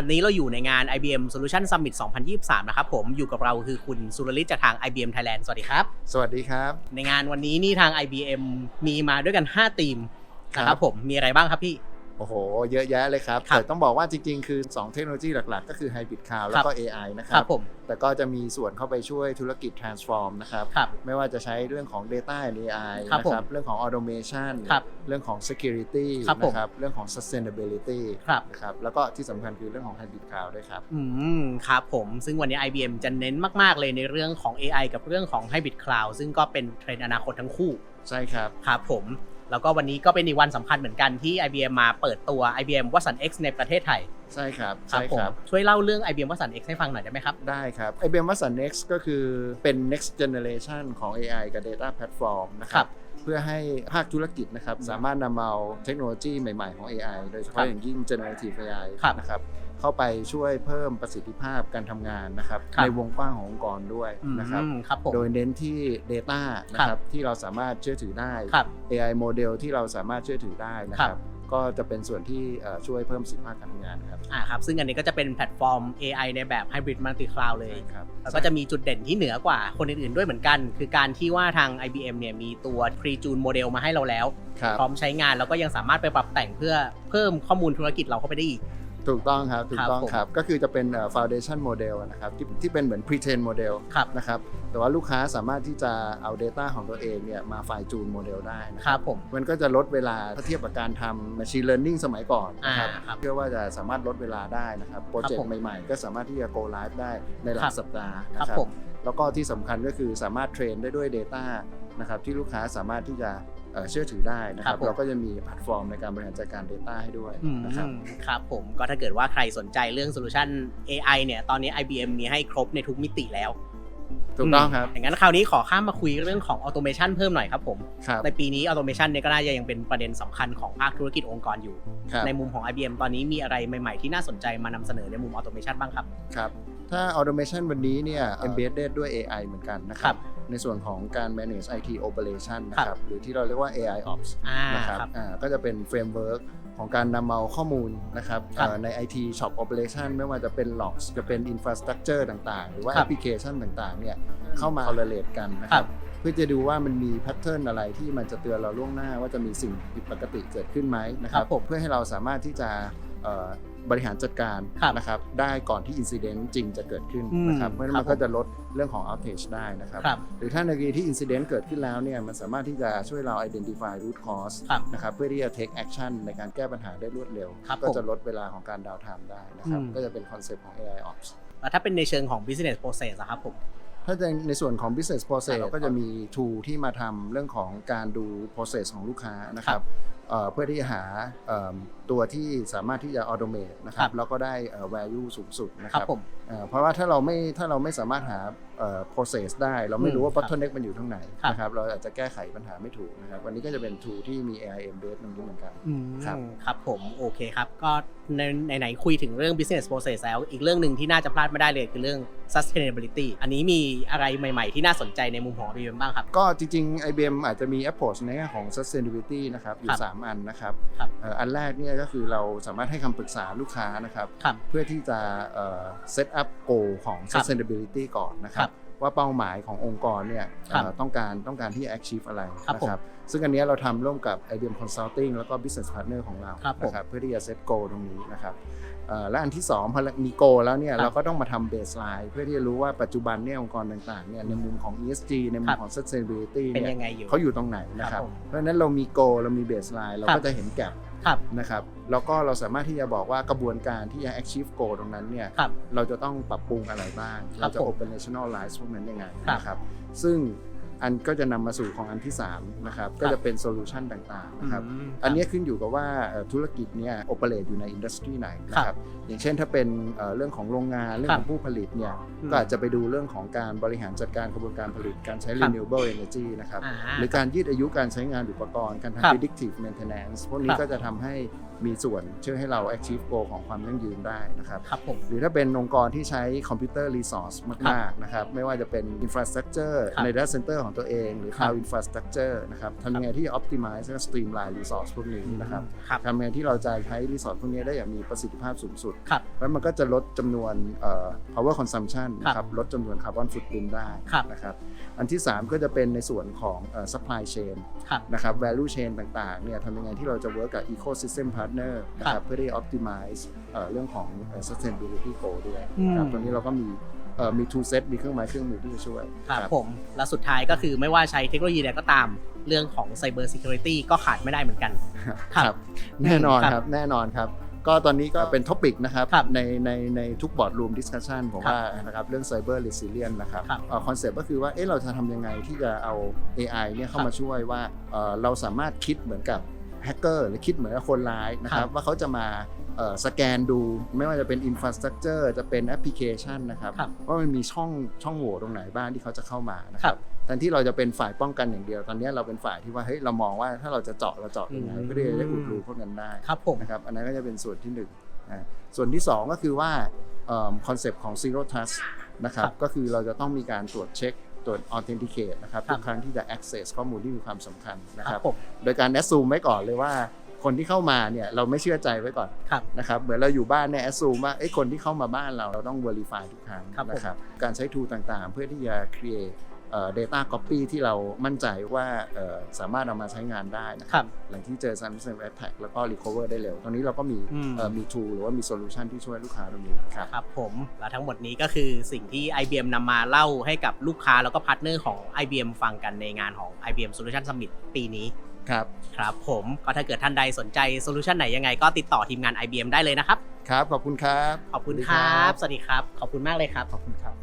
วันนี้เราอยู่ในงาน IBM Solution Summit 2023 นะครับผมอยู่กับเราคือคุณสุรลิตจากทาง IBM Thailand สวัสดีครับ สวัสดีครับ ในงานวันนี้นี่ทาง IBM มีมาด้วยกัน 5 ทีมนะคครัรับบผมมีอะไรบ้างครับพี่ โอ้โห เยอะแยะเลยครับครับแต่ต้องบอกว่าจริง ๆ คือ 2 เทคโนโลยีหลัก ๆ ก็คือ Hybrid Cloud แล้วก็ AI นะคครัรับบผมแต่ก็จะมีส่วนเข้าไปช่วยธุรกิจ transform นะครับครับไม่ว่าจะใช้เรื่องของ Data and AI ครับนะผมครับ เรื่องของ Automation ครับเรื่องของ Security ครับผมนะครับ เรื่องของ Sustainability ครับนะครับ แล้วก็ที่สำคัญคือเรื่องของ Hybrid Cloud ด้วยครับ อืม ครับผม ซึ่งวันนี้ IBM จะเน้นมาก ๆ เลยในเรื่องของ AI กับเรื่องของ Hybrid Cloud ซึ่งก็เป็นเทรนด์อนาคตทั้งคู่ ใช่ครับ ครับผม แล้วก็วันนี้ก็เป็นอีกวันสำคัญเหมือนกันที่ IBM มาเปิดตัว IBM Watson X ในประเทศไทย ใช่ครับครัใช่ผมครับ ช่วยเล่าเรื่อง IBM Watson X ให้ฟังหน่อยได้ไหมครับ ได้ครับ IBM Watson Next ก็คือเป็น next generation ของ AI กับ Data Platform นะคครัรับบเพื่อให้ภาคธุรกิจนะครับ สามารถนำเอาเทคโนโลยีใหม่ๆของ AI โดยเฉครัพาะบอย่างยิ่ง generative AI ครับ นะครับ เข้าไปช่วยเพิ่มประสิทธิภาพการทำงานนะครับ ครับในวงกว้างขององค์กรด้วยนะครับ อืมครับผม โดยเน้นที่ Data นะครับที่เราสามารถเชื่อถือได้ ครับ AI โมเดลที่เราสามารถเชื่อถือได้นะคครัรับ บ ก็จะเป็นส่วนที่เอ่อช่วยเพิ่มประสิทธิภาพการทำงานครับอ่าครับ ซึ่งอันนี้ก็จะเป็นแพลตฟอร์ม AI ในแบบ Hybrid Multi Cloud เลย ใช่ครับ แล้วก็จะมีจุดเด่นที่เหนือกว่าคนอื่นๆ ด้วยเหมือนกัน คือการที่ว่าทาง IBM เนี่ยมีตัว Pre-Tune Model มาให้เราแล้ว ครับ พร้อมใช้งานแล้วก็ยังสามารถไปปรับแต่งเพื่อเพิ่มข้อมูลธุรกิจเราเข้าไปได้อีก ถูกต้องครับ ถูกต้องครับผมครับก็คือจะเป็นเอ่อ foundation model นะครับที่ที่เป็นเหมือน pre-train model ครับนะครับ แต่ว่าลูกค้าสามารถที่จะเอา Data ของตัวเองเนี่ยมาไฟจูนโมเดลได้นะคครัรับบผมมันก็จะลดเวลาถ้าเทียบกับการทำ machine learning สมัยก่อนนะครับอ่าครับเพื่อว่าจะสามารถลดเวลาได้นะครับ โปรเจกผมต์ใหม่ๆ ก็สามารถที่จะ go live ได้ในหลัครักบสัปดาห์คนะรับครับผมแล้วก็ที่สำคัญก็คือสามารถเทรนได้ด้วย Data นะครับที่ลูกค้าสามารถที่จะ เอ่อเชื่อถือได้นะคครัรับบผมเราก็จะมีแพลตฟอร์มในการบริหารจัดการ Data ให้ด้วยอืมนะครับครับผมก็ถ้าเกิดว่าใครสนใจเรื่องโซลูชัน AI เนี่ยตอนนี้ IBM มีให้ครบในทุกมิติแล้วถูกต้องครับอย่างนั้นคราวนี้ขอข้ามมาคุยเรื่องของ Automation เพิ่มหน่อยครับผมครับในปีนี้ Automation เนี่ยก็น่าจะยังเป็นประเด็นสำคัญของภาคธุรกิจองค์กรอยู่ครับในมุมของ IBM ตอนนี้มีอะไรใหม่ ๆ ที่น่าสนใจมานำเสนอในมุม Automation บ้างครับ ครับ ถ้า automation วันนี้เนี่ย embedded ด้วย AI เหมือนกันนะคครัรับบในส่วนของการ manage IT operation นะคครัรับบหรือที่เราเรียกว่า AI ops อ่านะครับครับอ่าก็จะเป็น framework ของการนำเอาข้อมูลนะครับครับเอ่อใน IT shop operation ไม่ว่าจะเป็น logs จะเป็น infrastructure ต่างๆ หรือว่าครับ application ต่างๆ เนี่ยเข้ามา correlate กันนะคครัรับบเพื่อจะดูว่ามันมี pattern อะไรที่มันจะเตือนเราล่วงหน้าว่าจะมีสิ่งผิดปกติเกิดขึ้นไหมนะคครัรับบผมเพื่อให้เราสามารถที่จะเอ่อ บริหารจัดการครับนะครับได้ก่อนที่ incident จริงจะเกิดขึ้นอืมนะครับเพราะฉะนั้นครับมันก็จะลดเรื่องของ outage ได้นะครับครับ หรือถ้าในกรณีที่ incident เกิดขึ้นแล้วเนี่ยมันสามารถที่จะช่วยเรา identify root cause ครับนะครับเพื่อที่จะ take action ในการแก้ปัญหาได้รวดเร็วครับก็ผมจะลดเวลาของการดาวน์ไทม์ได้นะครับอืมก็จะเป็นคอนเซปต์ของ AI Ops แล้วถ้าเป็นในเชิงของ business process อะครับผมถ้าในในส่วนของ business process ครับเราก็จะมี tool ที่มาทำเรื่องของการดู process ของลูกค้านะคครัรับบเอ่อเพื่อที่จะหาเอิ่ม ตัวที่สามารถที่จะ automate นะคครัรับบแล้วก็ได้เอ่อ value สูงสุดนะคครัรับบผมเอ่อเพราะว่าถ้าเราไม่ถ้าเราไม่สามารถหาเอ่อ process ได้ เราไม่รู้ว่าอืมครับ bottleneck มันอยู่ตรงไหนครับนะครับเราอาจจะแก้ไขปัญหาไม่ถูกนะครับวันนี้ก็จะเป็น tool ที่มี AI embed ตรงนี้เหมือนกันอืมครับครับผมโอเคครับก็ในไหนๆคุยถึงเรื่อง business process แล้ว อีกเรื่องหนึ่งที่น่าจะพลาดไม่ได้เลยคือเรื่อง sustainability อันนี้มีอะไรใหม่ ๆ ที่น่าสนใจในมุมของ IBM บ้างครับ ก็จริงๆ IBM อาจจะมี approach ในแง่ของ sustainability นะครับอคยู่รับ3อันนะครับครับเอ่ออันแรกเนี่ยก็คือเราสามารถให้คำปรึกษาลูกค้านะครับ ครับ เพื่อที่จะเอ่อ set up goal ของครับ sustainability ก่อนนะคครัรับบ ว่าเป้าหมายขององค์กรเนี่ยครับเอ่อต้องการต้องการที่จะ achieve อะไรครับนะผมครับซึ่งอันเนี้ยเราทำร่วมกับ IBM Consulting แล้วก็ business partner ของเราครับผมนะครับเพื่อที่จะ set goal ตรงนี้นะครับเอ่อและอันที่2พอมี goal แล้วเนี่ยครับเราก็ต้องมาทำ baseline เพื่อที่จะรู้ว่าปัจจุบันเนี่ยองค์กรต่างๆเนี่ยในมุมของ ESG ในมุครัมบ ของ sustainability เป็นเนี่ย ยังไงอยู่ เขาอยู่ตรงไหนนะคครัรับบผมเพราะฉะนั้นเรามี goal เรามี baseline เราครัก็บจะเห็น gap ครับนะครับแล้วก็เราสามารถที่จะบอกว่ากระบวนการที่จะ achieve goal ตรงนั้นเนี่ยครับ เราจะต้องปรับปรุงอะไรบ้าง ครัเราบจะ ผม operationalize พวกนั้นยังไงครับ นะครับซึ่ง อันก็จะนำมาสู่ของอันที่3นะครับก็จะเป็นโซลูชันต่างๆนะครับมอันนี้ขึ้นอยู่กับว่าเอ่อธุรกิจเนี่ยโอเปเรตอยู่ในอินดัสทรีไหนนะครับอย่างเช่นถ้าเป็นเอ่อเรื่องของโรงงานเรื่องของผู้ผลิตเนี่ยอืมก็อาจจะไปดูเรื่องของการบริหารจัดการกระบวนการผลิตการใช้ครับ renewable energy นะครับอ่าหรือการยืดอายุการใช้งานอุปกรณ์การครับทำ predictive maintenance พวกนี้ครับก็จะทำให้ มีส่วนช่วยให้เรา achieve goal ของความยั่งยืนได้นะครับ ครับผม หรือถ้าเป็นองค์กรที่ใช้คอมพิวเตอร์รีซอสมากๆนะครับไม่ว่าจะเป็น infrastructure ครับใน data center ของตัวเอง หรือครับ cloud infrastructure นะครับทำยังไงที่จะ optimize และ streamline resource พวกนี้นะครับครับ ทำยังไงที่เราจะใช้ resource พวกนี้ได้อย่างมีประสิทธิภาพสูงสุด ครับ แล้วมันก็จะลดจำนวนเอ่อ power consumption ครับนะครับลดจำนวน carbon footprint ได้ครับ นะครับอันที่ 3 ก็จะเป็นในส่วนของเอ่อ supply chain ครับ นะครับ value chain ต่างๆเนี่ยทำยังไงที่เราจะ work กับ ecosystem partner นะคครัรับบเพื่อที่ optimize เอ่อเรื่องของเอ่อ sustainability goal ด้วยอืมนะครับตรงนี้เราก็มีเอ่อมี tool set มีเครื่องไม้เครื่องมือที่จะช่วยครับผม และสุดท้ายก็คือไม่ว่าใช้เทคโนโลยีใดก็ตามเรื่องของ Cyber Security ก็ขาดไม่ได้เหมือนกันครับครับแน่นอนครับครับแน่นอนครับก็ตอนนี้ก็เป็นท็อปิกนะครับครับในในในทุกบอร์ดรูมดิสคัชชันผมครับว่านะครับเรื่อง Cyber Resilience นะครับครับคอนเซปต์ก็คือว่าเอ๊ะเราจะทำยังไงที่จะเอา AI เนี่ยเข้าครับมาช่วยว่าเอ่อเราสามารถคิดเหมือนกับ แฮกเกอร์หรือคิดเหมือนกับคนร้ายนะคครัรับบว่าเขาจะมาเอ่อสแกนดูไม่ว่าจะเป็น Infrastructure จะเป็นแอปพลิเคชันนะครับครับ ว่ามันมีช่องช่องโหว่ตรงไหนบ้างที่เขาจะเข้ามานะคครัรับบแทนที่เราจะเป็นฝ่ายป้องกันอย่างเดียว ตอนนี้เราเป็นฝ่ายที่ว่าเฮ้ยเรามองว่าถ้าเราจะเจาะเราเจาะยังไงอืมเพื่อที่จะได้อุดรูพวกนั้นได้ครับผมนะครับอันนั้นก็จะเป็นส่วนที่หนึ่งนะส่วนที่ 2 ก็คือว่าคอนเซปต์ของ zero trust นะครับครับก็คือเราจะต้องมีการตรวจเช็ค ตรวจ authenticate นะครับครับทุกครั้งที่จะ access ข้อมูลที่มีความสำคัญนะคครัรับบผมโดยการ assume ไว้ก่อนเลยว่าคนที่เข้ามาเนี่ยเราไม่เชื่อใจไว้ก่อนครับนะครับเหมือนเราอยู่บ้านเนี่ย assume ว่าเอ้ยคนที่เข้ามาบ้านเราเราต้อง verify ทุกครั้งครับผมนะครับการใช้ tool ต่างๆ เพื่อที่จะ create เอ่อ data copy ที่เรามั่นใจว่าเอ่อสามารถเอามาใช้งานได้นะคครัรับหลังที่เจอ Samsung Attack แล้วก็ recover ได้เร็ว ตรงนี้เราก็มีอืมเอ่อมี tool หรือว่ามี solution ที่ช่วยลูกค้าตรงนี้ครับครับผม และทั้งหมดนี้ก็คือสิ่งที่ IBM นำมาเล่าให้กับลูกค้าแล้วก็พาร์ทเนอร์ของ IBM ฟังกันในงานของ IBM Solution Summit ปีนี้ครับครับผมก็ถ้าเกิดท่านใดสนใจโซลูชันไหนยังไงก็ติดต่อทีมงาน IBM ได้เลยนะครับ ครับ ขอบคุณครับ ขอบคุณครับ สวัสดีครับ ขอบคุณมากเลยครับ ขอบคุณครับ